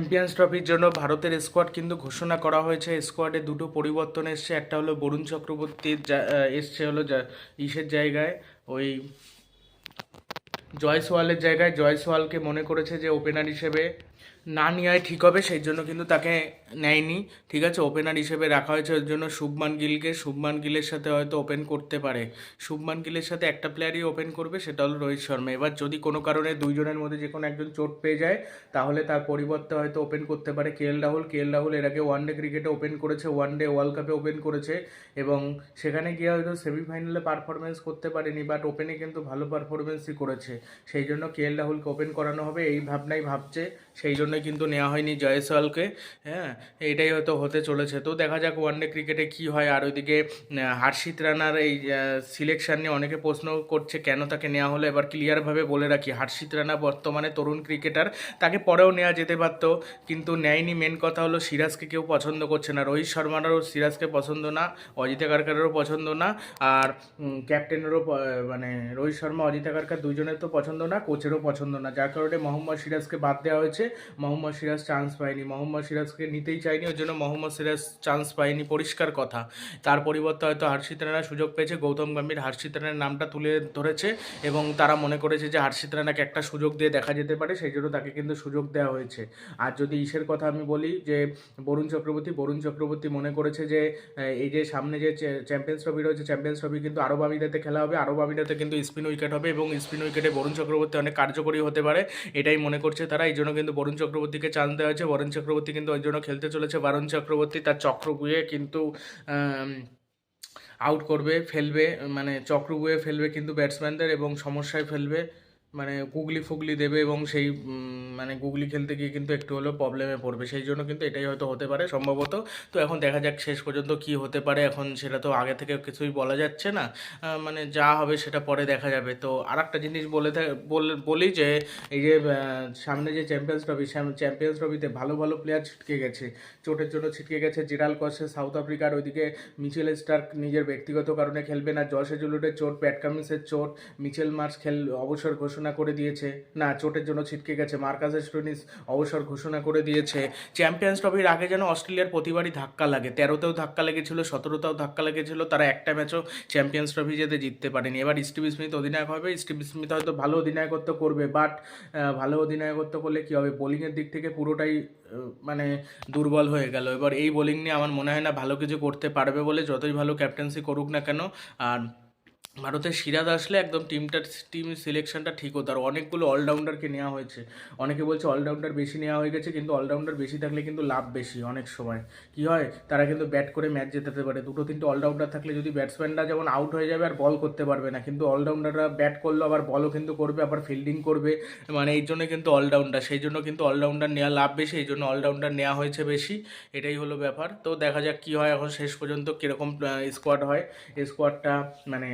Champions ট্রফির জন্য ভারতের স্কোয়াড কিন্তু ঘোষণা করা হয়েছে। স্কোয়াডে দুটো পরিবর্তন এসছে। একটা হলো বরুণ চক্রবর্তীর এসছে হলো ইসের জায়গায়। ওই জয়সওয়ালের জায়গায়। জয়সওয়ালকে মনে করেছে যে ওপেনার হিসেবে না নেওয়াই ঠিক হবে, সেই জন্য কিন্তু তাকে নেয়নি। ঠিক আছে ওপেনার হিসেবে রাখা হয়েছে, ওর জন্য শুভমান গিলকে। শুভমান গিলের সাথে হয়তো ওপেন করতে পারে। শুভমান গিলের সাথে একটা প্লেয়ারই ওপেন করবে, সেটা হলো রোহিত শর্মা। এবার যদি কোনো কারণে দুইজনের মধ্যে যে কোনো একজন চোট পেয়ে যায়, তাহলে তার পরিবর্তে হয়তো ওপেন করতে পারে কে এল রাহুল। কে এল রাহুল এর আগে ওয়ান ডে ক্রিকেটে ওপেন করেছে ওয়ান ডে ওয়ার্ল্ড কাপে ওপেন করেছে এবং সেখানে গিয়ে হয়তো সেমিফাইনালে পারফরমেন্স করতে পারেনি বাট ওপেনে কিন্তু ভালো পারফরমেন্সই করেছে। সেই জন্য কে এল রাহুলকে ওপেন করানো হবে, এই ভাবনাই ভাবছে সেই জন্যই কিন্তু নেওয়া হয়নি জয়সওয়ালকে হ্যাঁ? এইটাই হয়তো হতে চলেছে। তো দেখা যাক ওয়ানডে ক্রিকেটে কি হয়। আর ওইদিকে হার্ষিত রানার এই সিলেকশন নিয়ে অনেকে প্রশ্ন করছে কেন তাকে নেওয়া হলো। এবার ক্লিয়ারভাবে বলে রাখি, হার্ষিত রানা বর্তমানে তরুণ ক্রিকেটার তাকে পরেও নেওয়া যেতে পারতো, কিন্তু নেয়নি। মেন কথা হলো সিরাজকে কেউ পছন্দ করছে না। রোহিত শর্মারও সিরাজকে পছন্দ না, অজিত কারকারেরও পছন্দ না, আর ক্যাপ্টেনেরও মানে রোহিত শর্মা, অজিত কারকার দুজনের তো পছন্দ না কোচেরও পছন্দ না। যার কারণে মোহাম্মদ সিরাজকে বাদ দেওয়া হয়েছে। মোহাম্মদ সিরাজ চান্স পায়নি। মোহাম্মদ সিরাজকে নিতেই চায়নি ওই জন্য মোহাম্মদ সিরাজ চান্স পায়নি। পরিষ্কার কথা। তার পরিবর্তে হয়তো হার্ষিত রানা সুযোগ পেয়েছে। গৌতম গম্ভীর হার্ষিত রানার নামটা তুলে ধরেছে এবং তারা মনে করেছে যে হার্ষিত রানাকে একটা সুযোগ দিয়ে দেখা যেতে পারে, সেই জন্য তাকে কিন্তু সুযোগ দেওয়া হয়েছে। আর যদি ইসের কথা আমি বলি যে বরুণ চক্রবর্তী বরুণ চক্রবর্তী মনে করেছে যে এই যে সামনে যে চ্যাম্পিয়ন্স ট্রফি রয়েছে, চ্যাম্পিয়ন্স ট্রফি কিন্তু আরব আমিরাতে খেলা হবে। আরব আমিরাতে কিন্তু স্পিন উইকেট হবে এবং স্পিন উইকেটে বরুণ চক্রবর্তী অনেক কার্যকরী হতে পারে, এটাই মনে করছে তারা। এই জন্য কিন্তু বরুণ চক্রবর্তীকে চান্স দেওয়া হয়েছে। বরুণ চক্রবর্তী কিন্তু ওই জন্য খেলতে চলেছে। বরুণ চক্রবর্তী তার চক্র গুয়ে কিন্তু আউট করবে, ফেলবে। মানে চক্র গুয়ে ফেলবে কিন্তু ব্যাটসম্যানদের এবং সমস্যায় ফেলবে। মানে কুগলি ফুগলি দেবে এবং সেই মানে গুগলি খেলতে গিয়ে কিন্তু একটু হলেও প্রবলেমে পড়বে। সেই জন্য কিন্তু এটাই হয়তো হতে পারে সম্ভবত। তো এখন দেখা যাক শেষ পর্যন্ত কি হতে পারে। এখন সেটা তো আগে থেকে কিছুই বলা যাচ্ছে না। মানে যা হবে সেটা পরে দেখা যাবে। তো আর একটা জিনিস বলে বল- যে, এই যে সামনে যে চ্যাম্পিয়ন্স ট্রফি চ্যাম্পিয়ন্স ট্রফিতে ভালো ভালো প্লেয়ার ছিটকে গেছে। চোটের জন্য ছিটকে গেছে জিরাল, কসে, সাউথ আফ্রিকার, ওইদিকে মিচেল স্টার্ক নিজের ব্যক্তিগত কারণে খেলবে না। জশ জুলুটের চোট, প্যাট কামিন্সের চোট, মিচেল মার্চ খেল অবসর ঘোষণা করে দিয়েছে। না, চোটের জন্য ছিটকে গেছে। মার্কাস স্টোনিস অবসর ঘোষণা করে দিয়েছে। চ্যাম্পিয়ন্স ট্রফির আগে যেন অস্ট্রেলিয়ার প্রতিবারই ধাক্কা লাগে। তেরোতেও ধাক্কা লেগেছিল, সতেরোতেও ধাক্কা লেগেছিল, তারা একটা ম্যাচও চ্যাম্পিয়ন্স ট্রফি যেতে জিততে পারেনি। এবার স্টিভ স্মিথ অধিনায়ক হবে। স্টিভ স্মিথ হয়তো ভালো অধিনায়কত্ব করবে, বাট ভালো অধিনায়কত্ব করলে কী হবে? বোলিংয়ের দিক থেকে পুরোটাই মানে দুর্বল হয়ে গেল। এবার এই বোলিং নিয়ে আমার মনে হয় না ভালো কিছু করতে পারবে বলে যতই ভালো ক্যাপ্টেন্সি করুক না কেন। আর ভারতের সিরাজ আসলে একদম টিমটার, টিম সিলেকশনটা ঠিক হতো। আর অনেকগুলো অলরাউন্ডারকে নেওয়া হয়েছে। অনেকে বলছে অলরাউন্ডার বেশি নেওয়া হয়ে গেছে, কিন্তু অলরাউন্ডার বেশি থাকলে কিন্তু লাভ বেশি অনেক সময়। কি হয়? তারা কিন্তু ব্যাট করে ম্যাচ জেতাতে পারে। দুটো, তিনটে অলরাউন্ডার থাকলে যদি ব্যাটসম্যানরা যেমন আউট হয়ে যাবে আর বল করতে পারবে না, কিন্তু অলরাউন্ডাররা ব্যাট করল, আবার বলও কিন্তু করবে, আবার ফিল্ডিং করবে। মানে এই জন্য কিন্তু অলরাউন্ডার, সেই জন্য কিন্তু অলরাউন্ডার নেওয়া লাভ বেশি, এই জন্য অলরাউন্ডার নেওয়া হয়েছে বেশি। এটাই হলো ব্যাপার। তো দেখা যাক কী হয় এখন শেষ পর্যন্ত কীরকম স্কোয়াড হয়। স্কোয়াডটা মানে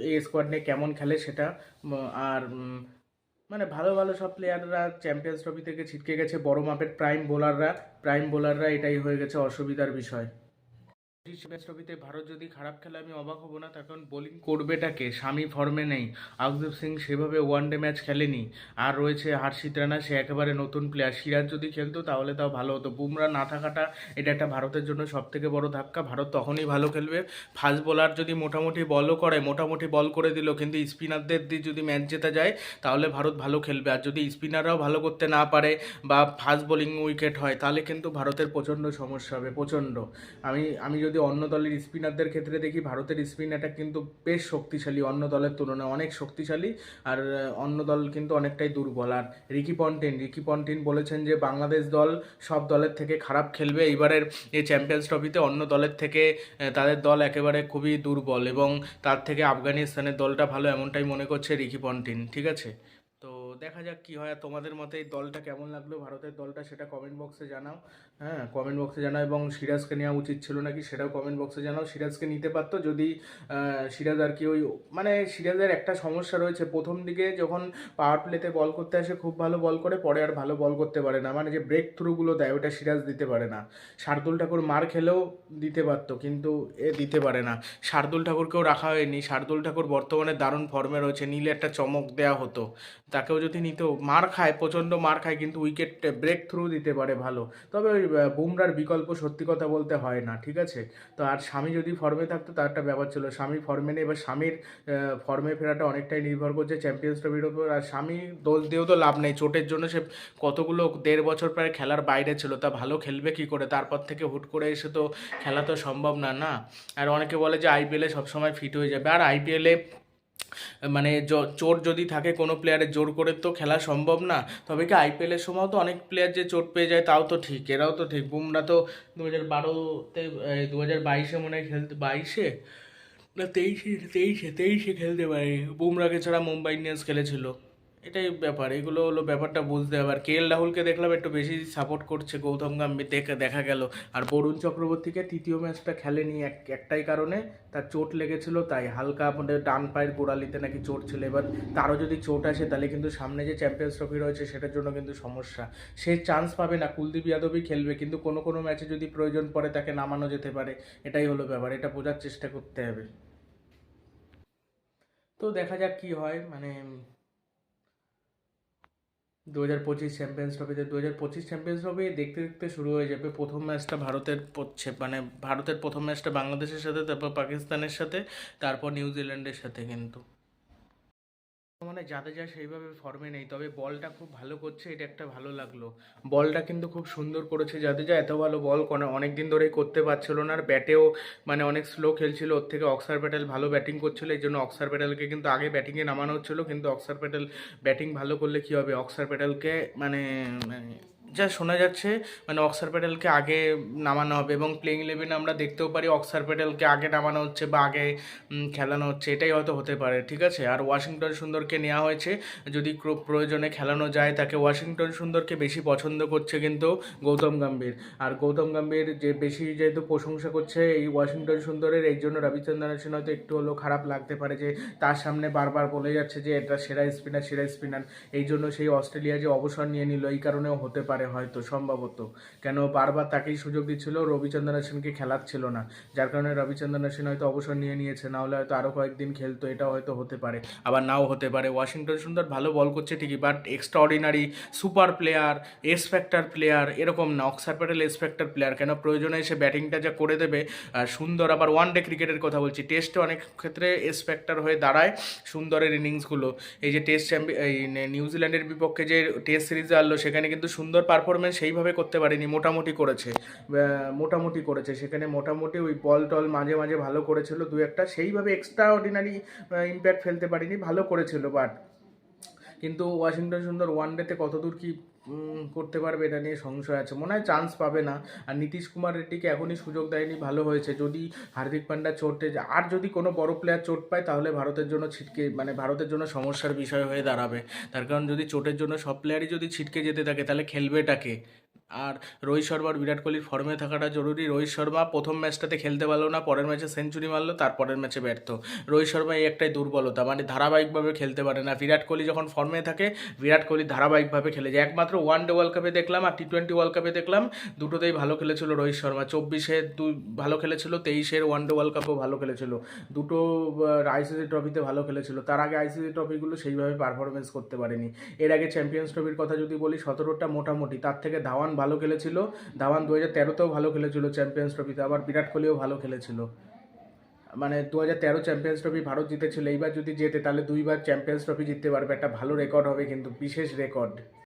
এ- স্কোয়াড নিয়ে কেমন খেলে সেটা আর মানে ভালো ভালো সব প্লেয়াররা চ্যাম্পিয়ন্স ট্রফি থেকে ছিটকে গেছে। বড় মাপের প্রাইম বোলাররা প্রাইম বোলাররা এটাই হয়ে গেছে অসুবিধার বিষয়। ট্রফিতে ভারত যদি খারাপ খেলে, আমি অবাক হব না। তখন বোলিং করবেটাকে স্বামী ফর্মে নেই। আকদীপ সিং সেভাবে ওয়ান ডে ম্যাচ খেলেনি। আর রয়েছে হার্ষিত রানা, সে একেবারে নতুন প্লেয়ার সিরাজ যদি খেলতো, তাহলে তাও ভালো হতো। বুমরা না থাকাটা, এটা একটা ভারতের জন্য সব থেকে বড় ধাক্কা। ভারত তখনই ভালো খেলবে। ফাস্ট বোলার যদি মোটামুটি বলও করে, মোটামুটি বল করে দিল, কিন্তু স্পিনারদের দিয়ে যদি ম্যাচ জেতা যায়, তাহলে ভারত ভালো খেলবে। আর যদি স্পিনাররাও ভালো করতে না পারে বা ফাস্ট বোলিং উইকেট হয়, তাহলে কিন্তু ভারতের প্রচণ্ড সমস্যা হবে, প্রচণ্ড। আমি আমি যদি অন্য দলের স্পিনারদের ক্ষেত্রে দেখি, ভারতের স্পিন অ্যাটাক কিন্তু বেশ শক্তিশালী অন্য দলের তুলনায় অনেক শক্তিশালী। আর অন্য দল কিন্তু অনেকটাই দুর্বল। আর রিকি পন্টিন রিকি পন্টিন বলেছেন যে, বাংলাদেশ দল সব দলের থেকে খারাপ খেলবে। এইবারের এই চ্যাম্পিয়ন্স ট্রফিতে অন্য দলের থেকে তাদের দল একেবারে খুবই দুর্বল এবং তার থেকে আফগানিস্তানের দলটা ভালো এমনটাই মনে করছে রিকি পন্টিন। ঠিক আছে? দেখা যাক কি হয়। তোমাদের মতে এই দলটা কেমন লাগল? ভারতের দলটা সেটা কমেন্ট বক্সে জানাও। হ্যাঁ কমেন্ট বক্সে জানাও এবং সিরাজকে নেওয়া উচিত ছিল নাকি সেটাও কমেন্ট বক্সে জানাও। সিরাজকে নিতে পারতো যদি সিরাজ আর কি ওই মানে সিরাজের একটা সমস্যা রয়েছে। প্রথম দিকে যখন পাওয়ার প্লেতে বল করতে আসে, খুব ভালো বল করে, পরে আর ভালো বল করতে পারে না। মানে যে ব্রেক থ্রুগুলো দেয়, ওটা সিরাজ দিতে পারে না। শার্দুল ঠাকুর মার খেলেও দিতে পারতো, কিন্তু এ দিতে পারে না। শার্দুল ঠাকুরকেও রাখা হয়নি। শার্দুল ঠাকুর বর্তমানে দারুণ ফর্মে রয়েছে। নিলে একটা চমক দেওয়া হতো। তাকেও যদি নিত, মার খায়, প্রচণ্ড মার খায়, কিন্তু উইকেট ব্রেক থ্রু দিতে পারে ভালো। তবে ওই বুমরার বিকল্প সত্যি কথা বলতে হয় না, ঠিক আছে? তো আর স্বামী যদি ফর্মে থাকতো, তার একটা ব্যাপার ছিল, স্বামী ফর্মে নেই, এবার স্বামীর ফর্মে ফেরাটা অনেকটাই নির্ভর করছে চ্যাম্পিয়ন্স ট্রফির উপর আর স্বামী দোষ দিয়েও তো লাভ নেই। চোটের জন্য সে কতগুলো দেড় বছর প্রায় খেলার বাইরে ছিল, তা ভালো খেলবে কি করে? তারপর থেকে হুট করে এসে তো খেলা তো সম্ভব না না? আর অনেকে বলে যে আইপিএলে সবসময় ফিট হয়ে যাবে। আর আইপিএলে মানে চোট যদি থাকে কোনো প্লেয়ারের জোর করে তো খেলা সম্ভব না। তবে কি আইপিএলের সময় তো অনেক প্লেয়ার যে চোট পেয়ে যায় তাও তো ঠিক, এরাও তো ঠিক। বুমরা তো দু হাজার বারোতে দু হাজার বাইশে মনে হয় খেলতে, বাইশে? না, তেইশে তেইশে তেইশে খেলতে পারে বুমরাকে ছাড়া মুম্বাই ইন্ডিয়ান্স খেলেছিল। এটাই ব্যাপার, এগুলো হলো ব্যাপারটা বুঝতে হবে। আর কে এল রাহুলকে দেখলাম একটু বেশি সাপোর্ট করছে, গৌতম গম্ভীর দেখে, দেখা গেল। আর বরুণ চক্রবর্তীকে তৃতীয় ম্যাচটা খেলেনি এক, একটাই কারণে, তার চোট লেগেছিল, তাই হালকা আমাদের ডান পায়ের গোড়ালিতে নাকি চোট ছিল। এবার তারও যদি চোট আসে, তাহলে কিন্তু সামনে যে চ্যাম্পিয়ন্স ট্রফি রয়েছে, সেটার জন্য কিন্তু সমস্যা। সে চান্স পাবে না, কুলদীপ যাদবই খেলবে, কিন্তু কোনো কোনো ম্যাচে যদি প্রয়োজন পড়ে, তাকে নামানো যেতে পারে। এটাই হলো ব্যাপার, এটা বোঝার চেষ্টা করতে হবে। তো দেখা যাক কি হয় মানে দু হাজার পঁচিশ চ্যাম্পিয়ন্স ট্রফিতে দু হাজার পঁচিশ চ্যাম্পিয়ন্স ট্রফি দেখতে দেখতে শুরু হয়ে যাবে প্রথম ম্যাচটা ভারতের পড়ছে মানে ভারতের প্রথম ম্যাচটা বাংলাদেশের সাথে, তারপর পাকিস্তানের সাথে, তারপর নিউজিল্যান্ডের সাথে কিন্তু। মানে যা সেইভাবে ফর্মে নেই, তবে বলটা খুব ভালো করছে, এটা একটা ভালো লাগল। বলটা কিন্তু খুব সুন্দর করেছে জাদেজা এত ভালো বল অনেক দিন ধরেই করতে পারছিল না, আর ব্যাটেও মানে অনেক স্লো খেলছিল, ওর থেকে অক্সার প্যাটেল ভালো ব্যাটিং করছিল, এই জন্য অক্সার প্যাটেলকে কিন্তু আগে ব্যাটিংয়ে নামানো হচ্ছিল, কিন্তু অক্সার প্যাটেল ব্যাটিং ভালো করলে কী হবে? অক্সার প্যাটেলকে মানে মানে যা শোনা যাচ্ছে মানে অক্সার প্যাটেলকে আগে নামানো হবে এবং প্লেইং ইলেভেনে আমরা দেখতেও পারি অক্সার প্যাটেলকে আগে নামানো হচ্ছে বা আগে খেলানো হচ্ছে, এটাই হয়তো হতে পারে, ঠিক আছে? আর ওয়াশিংটন সুন্দরকে নেওয়া হয়েছে, যদি প্রয়োজনে খেলানো যায় তাকে ওয়াশিংটন সুন্দরকে বেশি পছন্দ করছে কিন্তু গৌতম গম্ভীর। আর গৌতম গম্ভীর যে বেশি যেহেতু প্রশংসা করছে এই ওয়াশিংটন সুন্দরের এই জন্য রবিচন্দ্রন অশ্বিন হয়তো একটু হলেও খারাপ লাগতে পারে যে তার সামনে বারবার বলে যাচ্ছে যে এটা সেরা স্পিনার সেরা স্পিনার, এই জন্য সেই অস্ট্রেলিয়া যে অবসর নিয়ে নিল, এই কারণেও হতে পারে। হয়তো, সম্ভবত। কেন বারবার তাকেই সুযোগ দিচ্ছিল রবিচন্দ্রন অশ্বিনকে খেলাচ্ছিল না। যার কারণে রবিচন্দ্রন অশ্বিন হয়তো অবসর নিয়ে নিয়েছে, না হলে হয়তো আরও কয়েকদিন খেলতো, এটাও হয়তো হতে পারে, আবার নাও হতে পারে। ওয়াশিংটন সুন্দর ভালো বল করছে ঠিকই but extra ordinary super player X factor player এরকম না। Axar Patel X factor player কেন প্রয়োজনে এসে ব্যাটিংটা যা করে দেবে সুন্দর আবার ওয়ান ডে ক্রিকেটের কথা বলছি। টেস্টে অনেক ক্ষেত্রে এস ফ্যাক্টর হয়ে দাঁড়ায় সুন্দরের ইনিংসগুলো এই যে টেস্ট চ্যাম্পিয়ন নিউজিল্যান্ডের বিপক্ষে যে টেস্ট সিরিজে আনলো সেখানে কিন্তু সুন্দর পারফরমেন্স সেইভাবে করতে পারেনি, মোটামুটি করেছে। মোটামুটি করেছে। সেখানে মোটামুটি ওই বল টল মাঝে মাঝে ভালো করেছিল দু একটা। সেইভাবে এক্সট্রা অর্ডিনারি ইম্প্যাক্ট ফেলতে পারিনি, ভালো করেছিল বাট কিন্তু ওয়াশিংটন সুন্দর ওয়ান ডেতে কতদূর কি করতে পারবে, এটা নিয়ে সংশয় আছে। মনে হয় চান্স পাবে না। আর নীতিশ কুমার রেড্ডিকে এখনই সুযোগ দেয়নি, ভালো হয়েছে। যদি হার্দিক পান্ডা চোটে আর যদি কোনো বড় প্লেয়ার চোট পায়, তাহলে ভারতের জন্য ছিটকে মানে ভারতের জন্য সমস্যার বিষয় হয়ে দাঁড়াবে। তার কারণ যদি চোটের জন্য সব প্লেয়ারই যদি ছিটকে যেতে থাকে, তাহলে খেলবেটাকে আর রোহিত শর্মা আর বিরাট কোহলির ফর্মে থাকাটা জরুরি। রোহিত শর্মা প্রথম ম্যাচটাতে খেলতে পারল না, পরের ম্যাচে সেঞ্চুরি মারলো, তারপরের ম্যাচে ব্যর্থ। রোহিত শর্মা এই একটাই দুর্বলতা মানে ধারাবাহিকভাবে খেলতে পারে না। বিরাট কোহলি যখন ফর্মে থাকে, বিরাট কোহলি ধারাবাহিকভাবে খেলে যায়। একমাত্র ওয়ান ডে ওয়ার্ল্ড কাপে দেখলাম আর টি টোয়েন্টি ওয়ার্ল্ড কাপে দেখলাম, দুটোতেই ভালো খেলেছিল রোহিত শর্মা। চব্বিশে দুই ভালো খেলেছিল, তেইশের ওয়ান ডে ওয়ার্ল্ড কাপেও ভালো খেলেছিল। দুটো আইসিসি ট্রফিতে ভালো খেলেছিল। তার আগে আইসিসি ট্রফিগুলো সেইভাবে পারফরমেন্স করতে পারেনি। এর আগে চ্যাম্পিয়ন্স ট্রফির কথা যদি বলি, সতেরোটা মোটামুটি, তার থেকে ধাওয়ান ভালো খেলেছিল। ধাওয়ান দু হাজার তেরোতেও ভালো খেলেছিল চ্যাম্পিয়ন্স ট্রফিতে আবার বিরাট কোহলিও ভালো খেলেছিল। মানে দু হাজার তেরো চ্যাম্পিয়ন্স ট্রফি ভারত জিতেছিল। এইবার যদি জেতে, তাহলে দুইবার চ্যাম্পিয়ন্স ট্রফি জিততে পারবে। একটা ভালো রেকর্ড হবে কিন্তু বিশেষ রেকর্ড